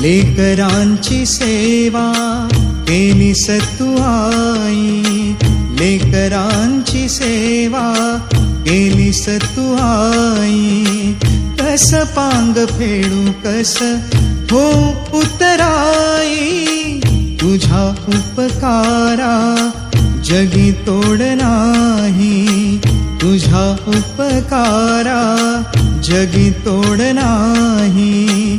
लेकरांची सेवा केली सतू आई. लेकरांची सेवा केली सतू आई. कस पांग फेडू कस हो उतराई. तुझा उपकारा जगी तोड नाही. तुझा उपकारा जगी तोड नाही.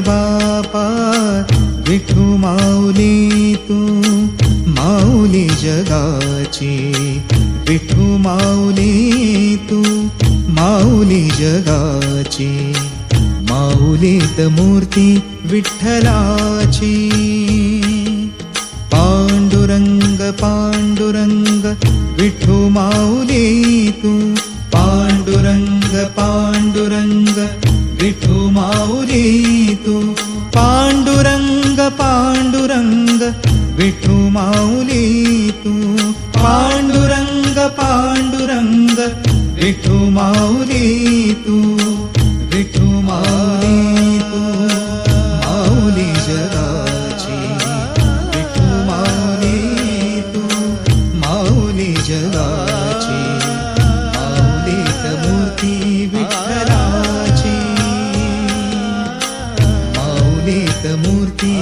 बापा विठू माऊली तू माऊली जगाची. विठू माऊली तू माऊली जगाची. माऊलीत मूर्ती विठ्ठलाची. पांडुरंग पांडुरंग विठू माऊली ी पाण्डुरङ्ग पाण्डुरङ्ग विठु माौरी तु पाण्डुरङ्ग पाण्डुरङ्गु मा तु विठु మూర్తి